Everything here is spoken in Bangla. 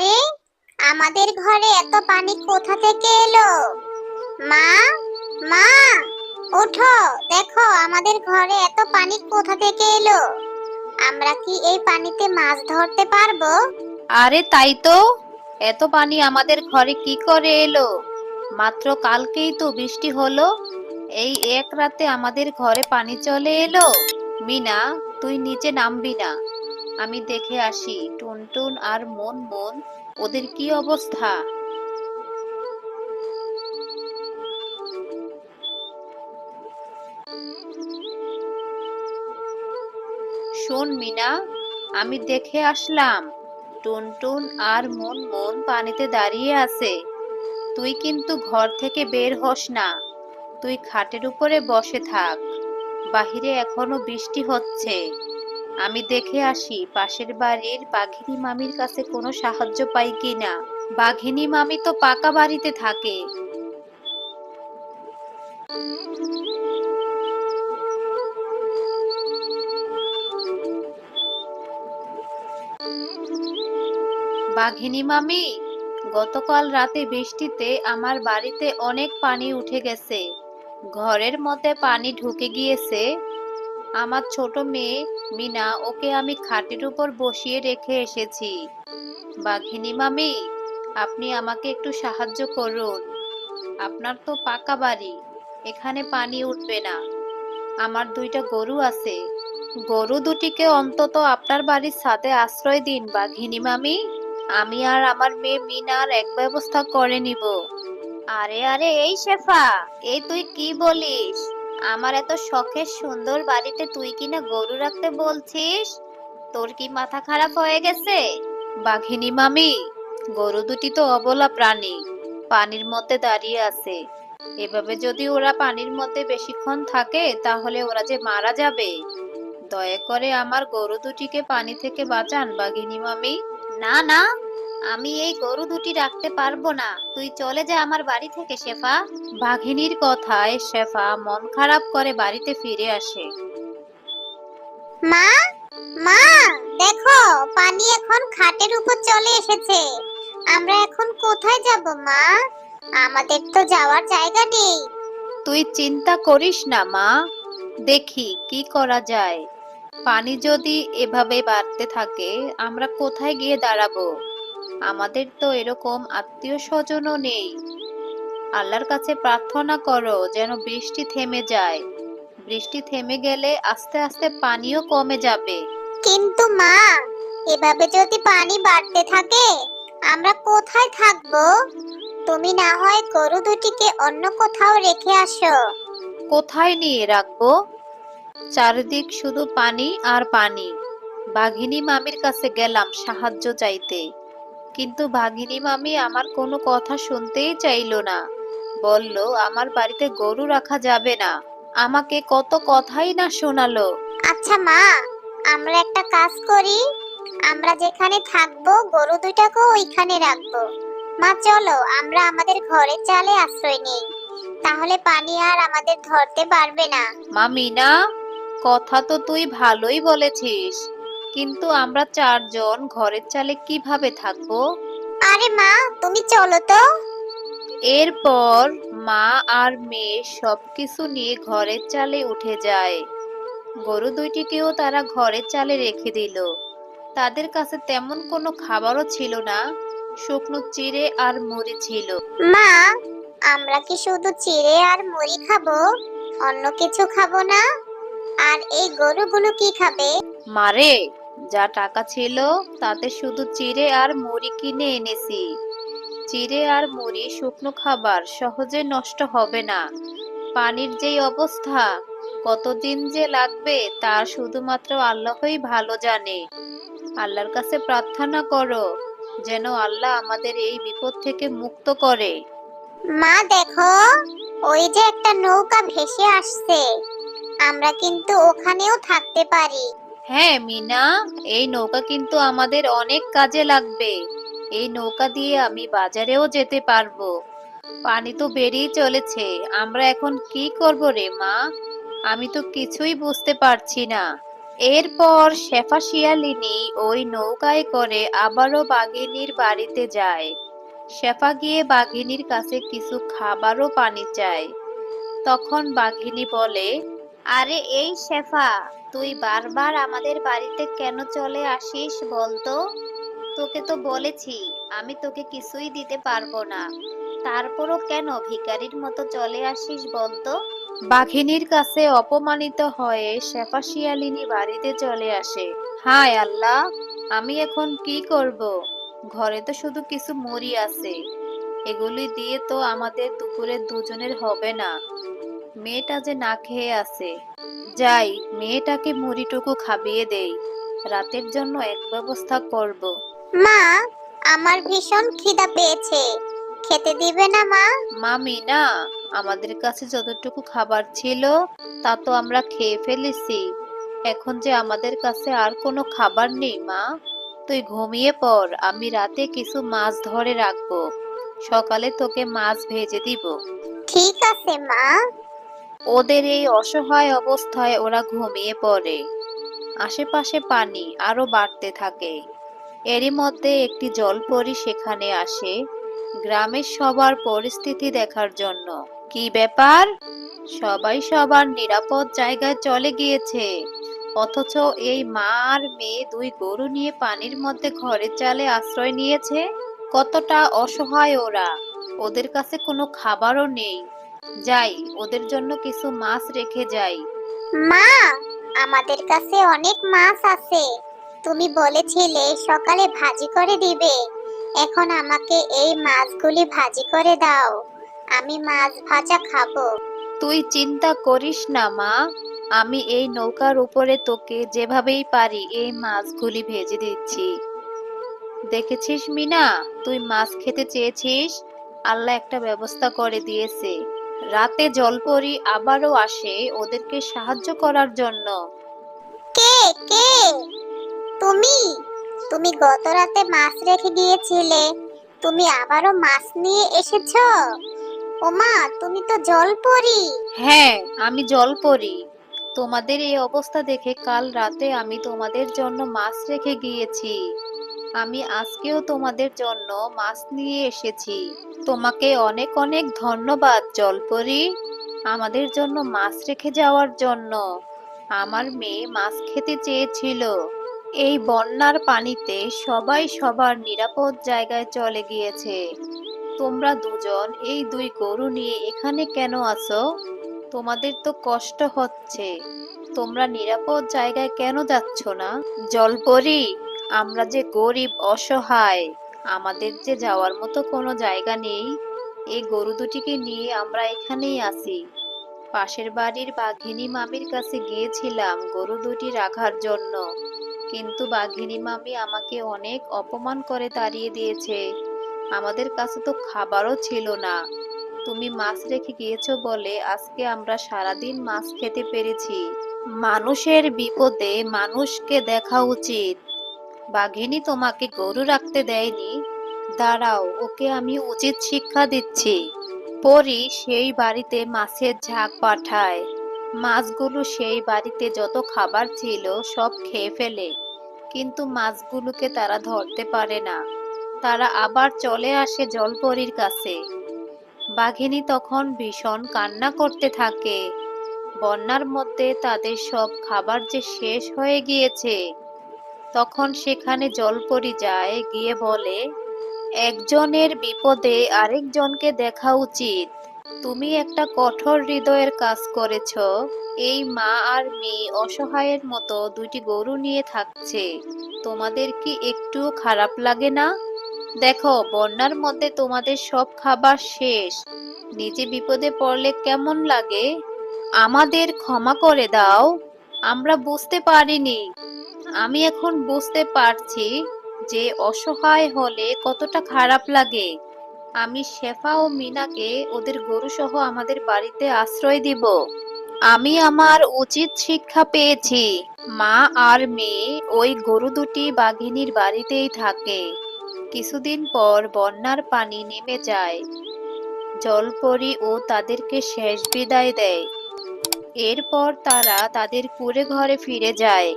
আরে, আমাদের ঘরে এত পানি কোথা থেকে এলো? মা মা, ওঠো, দেখো আমাদের ঘরে এত পানি কোথা থেকে এলো? আমরা কি এই পানিতে মাছ ধরতে পারব? আরে তাই তো, এত পানি আমাদের ঘরে কি করে এলো? মাত্র কালকেই তো বৃষ্টি হলো, এই এক রাতে আমাদের ঘরে পানি চলে এলো। মিনা, তুই নিচে নামবি না। আমি দেখে আসি, টুনটুন আর মন মন, ওদের কি অবস্থা? শোন মিনা, আমি দেখে আসলাম, টুনটুন আর মন মন পানিতে দাঁড়িয়ে আছে। তুই কিন্তু ঘর থেকে বের হস না, তুই খাটের উপরে বসে থাক। বাহিরে এখনও বৃষ্টি হচ্ছে। আমি দেখে আসি, পাশের বাড়ির বাঘিনী মামির কাছে কোনো সাহায্য পাই কিনা। বাঘিনী মামি তো পাকা বাড়িতে থাকে। বাঘিনী মামি, গতকাল রাতে বৃষ্টিতে আমার বাড়িতে অনেক পানি উঠে গেছে। ঘরের মধ্যে পানি ঢুকে গিয়েছে। আমার ছোট মেয়ে, মিনা, ওকে আমি খাটের উপর বসিয়ে রেখে এসেছি। বাঘিনী মামি, আপনি আমাকে একটু সাহায্য করুন। আপনার তো পাকা বাড়ি, এখানে পানি উঠবে না। আমার দুইটা গরু আছে। গরু দুটিকে অন্তত আপনার বাড়ির ছাদে আশ্রয় দিন, বাঘিনী মামি। আমি আর আমার মেয়ে মিনার এক ব্যবস্থা করে নিব। আরে আরে, এই শেফা, এই তুই কি বলিস? আমার এত শখের সুন্দর বাড়িতে তুই কিনা গরু রাখতে বলছিস? তোর কি মাথা খারাপ হয়ে গেছে? বাঘিনী মামি, গরু দুটি তো অবলা প্রাণী, পানির মধ্যে দাঁড়িয়ে আছে। এভাবে যদি ওরা পানির মধ্যে বেশিক্ষণ থাকে, তাহলে ওরা যে মারা যাবে। দয়া করে আমার গরু দুটিকে পানি থেকে বাঁচান, বাঘিনী মামি। না না আমি এই গরু দুটি রাখতে পারব না। তুই চলে যা আমার বাড়ি থেকে শেফা। বাঘিনীর কথায় শেফা মন খারাপ করে বাড়িতে ফিরে আসে। মা? মা! দেখো পানি এখন খাটের উপর চলে এসেছে। আমরা এখন কোথায় যাব মা? আমাদের তো যাওয়ার জায়গা নেই। তুই চিন্তা করিস না মা। দেখি কি করা যায়। পানি যদি এভাবে বাড়তে থাকে আমরা কোথায় গিয়ে দাঁড়াবো? আমাদের তো এরকম আত্মীয় স্বজনও নেই। আল্লাহর কাছে প্রার্থনা করো যেন বৃষ্টি থেমে যায়। বৃষ্টি থেমে গেলে আস্তে আস্তে পানিও কমে যাবে। কিন্তু মা এভাবে যদি পানি বাড়তে থাকে আমরা কোথায় থাকব? তুমি না হয় গরু দুটিকে অন্য কোথাও রেখে আসো। কোথায় নিয়ে রাখব? চারিদিক শুধু পানি আর পানি। বাঘিনী মামির কাছে গেলাম সাহায্য চাইতে। কিন্তু বাঘিনী মামি আমার কোনো কথা শুনতেই চাইলো না। বলল আমার বাড়িতে গরু রাখা যাবে না। আমাকে কত কথাই না শোনালো। আচ্ছা মা আমরা একটা কাজ করি। আমরা যেখানে থাকব গরু দুইটাকেও ওইখানে রাখব। মা চলো আমরা আমাদের ঘরে চালে আশ্রয় নেই। তাহলে পানি আর আমাদের ধরতে পারবে না। মামি না কথা তো তুই ভালোই বলেছিস। কিন্তু আমরা চারজন ঘরের চালে কীভাবে থাকব? আরে মা তুমি চলো তো। এরপর মা আর মেয়ে সবকিছু নিয়ে ঘরের চালে উঠে যায়। গরু দুইটিকেও তারা ঘরের চালে রেখে দিল। তাদের কাছে তেমন কোনো খাবারও ছিল না শুকনো চিড়ে আর মুড়ি ছিল। মা আমরা কি শুধু চিড়ে আর মুড়ি খাব? অন্য কিছু খাব না? আর এই গরুগুলো কি খাবে? মারে যা টাকা ছিল তাতে শুধু চিড়ে আর মুড়ি কিনে এনেছি। চিড়ে আর মুড়ি শুকনো খাবার সহজে নষ্ট হবে না। পানির যেই অবস্থা, কতদিন যে লাগবে তা শুধুমাত্র আল্লাহই ভালো জানে। আল্লাহর কাছে প্রার্থনা করো যেন আল্লাহ আমাদের এই বিপদ থেকে মুক্ত করে। মা, দেখো, ওই যে একটা নৌকা ভেসে আসছে। আমরা কিন্তু ওখানেও থাকতে পারি। হ্যাঁ মিনা, এই নৌকা কিন্তু আমাদের অনেক কাজে লাগবে। এই নৌকা দিয়ে আমি বাজারেও যেতে পারব। পানি তো বেরিয়ে চলেছে, আমরা এখন কি করব রে মা? আমি তো কিছুই বুঝতে পারছি না। এরপর শেফা শিয়ালিনী ওই নৌকায় করে আবারও বাঘিনীর বাড়িতে যায়। শেফা গিয়ে বাঘিনীর কাছে কিছু খাবার ও পানি চায়। তখন বাঘিনী বলে আরে এই শেফা, তুই বারবার আমাদের বাড়িতে কেন চলে আসিস বলতো? তোকে তো বলেছি, আমি তোকে কিছুই দিতে পারব না। তারপরও কেন ভিখারির মতো চলে আসিস বলতো? বাঘিনীর কাছে অপমানিত হয়ে শেফা শিয়ালিনী বাড়িতে চলে আসে। হায় আল্লাহ, আমি এখন কি করব? ঘরে তো শুধু কিছু মুড়ি আছে। এগুলি দিয়ে তো আমাদের দুপুরে দুজনের হবে না। মেয়েটা যে না খেয়ে আছে। যাই মেয়েটাকে মুড়িটুকু খাবিয়ে দেই। রাতের জন্য এক ব্যবস্থা করব। মা আমার ভীষণ খিদা পেয়েছে। খেতে দিবে না মা? মামি না। আমাদের কাছে যতটুকু খাবার ছিল তা তো আমরা খেয়ে ফেলেছি। এখন যে আমাদের কাছে আর কোনো খাবার নেই মা। তুই ঘুমিয়ে পড় আমি রাতে কিছু মাছ ধরে রাখব। সকালে তোকে মাছ ভেজে দিব। ঠিক আছে মা। ওদের এই অসহায় অবস্থায় ওরা ঘুমিয়ে পড়ে। আশেপাশে পানি আরও বাড়তে থাকে। এরই মধ্যে একটি জলপরি সেখানে আসে। গ্রামের সবার পরিস্থিতি দেখার জন্য। কি ব্যাপার? সবাই সবার নিরাপদ জায়গায় চলে গিয়েছে। অথচ এই মা আর মেয়ে দুই গরু নিয়ে পানির মধ্যে ঘরের চালে আশ্রয় নিয়েছে? কতটা অসহায় ওরা। ওদের কাছে কোনো খাবারও নেই। যাই ওদের জন্য কিছু মাছ রেখে যাই। মা আমাদের কাছে অনেক মাছ আছে। তুমি বলেছিলে সকালে ভাজি করে দিবে। এখন আমাকে এই মাছগুলি ভাজি করে দাও। আমি মাছ ভাজা খাব। তুই চিন্তা করিস না মা। আমি এই নৌকার উপরে তোকে যেভাবেই পারি এই মাছগুলি ভেজে দিচ্ছি। দেখেছিস মিনা? তুই মাছ খেতে চেয়েছিস? আল্লাহ একটা ব্যবস্থা করে দিয়েছে। রাতে জলপরি আবারও আসে ওদেরকে সাহায্য করার জন্য। কে? কে? তুমি? তুমি গত রাতে মাছ রেখে গিয়েছিলে। তুমি আবারও মাছ নিয়ে এসেছ? ওমা তুমি তো জলপরি। হ্যাঁ আমি জলপরি। তোমাদের এই অবস্থা দেখে কাল রাতে আমি তোমাদের জন্য মাছ রেখে গিয়েছি। আমি আজকেও তোমাদের জন্য মাছ নিয়ে এসেছি। তোমাকে অনেক অনেক ধন্যবাদ, জলপরি। আমাদের জন্য মাছ রেখে যাওয়ার জন্য। আমার মেয়ে মাছ খেতে চেয়েছিল। এই বন্যার পানিতে সবাই সবার নিরাপদ জায়গায় চলে গিয়েছে। তোমরা দুজন এই দুই গরু নিয়ে এখানে কেন আছো? তোমাদের তো কষ্ট হচ্ছে। তোমরা নিরাপদ জায়গায় কেন যাচ্ছ না? জলপরি আমরা যে গরিব, অসহায়, আমাদের যে যাওয়ার মতো কোনো জায়গা নেই, এই গরু দুটিকে নিয়ে আমরা এখানেই আছি। পাশের বাড়ির বাঘিনী মামির কাছে গিয়েছিলাম গরু দুটি রাখার জন্য। কিন্তু বাঘিনী মামি আমাকে অনেক অপমান করে তাড়িয়ে দিয়েছে। আমাদের কাছে তো খাবারও ছিল না। তুমি মাছ রেখে গিয়েছো বলে আজকে আমরা সারাদিন মাছ খেতে পেরেছি। মানুষের বিপদে মানুষকে দেখা উচিত। বাঘিনী তোমাকে গরু রাখতে দেয়নি। দাঁড়াও, ওকে আমি উচিত শিক্ষা দিচ্ছি। পরি সেই বাড়িতে মাছের ঝাঁক পাঠায়। মাছগুলো সেই বাড়িতে যত খাবার ছিল সব খেয়ে ফেলে। কিন্তু মাছগুলোকে তারা ধরতে পারে না। তারা আবার চলে আসে জলপরির কাছে। বাঘিনী তখন ভীষণ কান্না করতে থাকে। বন্যার মধ্যে তাদের সব খাবার যে শেষ হয়ে গিয়েছে। তখন সেখানে জলপরি যায়, গিয়ে বলে, একজনের বিপদে আরেকজনকে দেখা উচিত। তুমি একটা কঠোর হৃদয়ের কাজ করেছ। এই মা আর মেয়ে অসহায়ের মতো দুটি গরু নিয়ে থাকছে। তোমাদের কি একটু খারাপ লাগে না? দেখো, বন্যার মধ্যে তোমাদের সব খাবার শেষ। নিজে বিপদে পড়লে কেমন লাগে? আমাদের ক্ষমা করে দাও। আমরা বুঝতে পারিনি। আমি এখন বুঝতে পারছি যে অসহায় হলে কতটা খারাপ লাগে। আমি শেফা ও মিনাকে ওদের গরু সহ আমাদের বাড়িতে আশ্রয় দিব। আমি আমার উচিত শিক্ষা পেয়েছি। মা আর মেয়ে ওই গরু দুটি বাঘিনীর বাড়িতেই থাকে। কিছুদিন পর বন্যার পানি নেমে যায়। জলপরি ও তাদেরকে শেষ বিদায় দেয়। এরপর তারা তাদের কুড়ে ঘরে ফিরে যায়।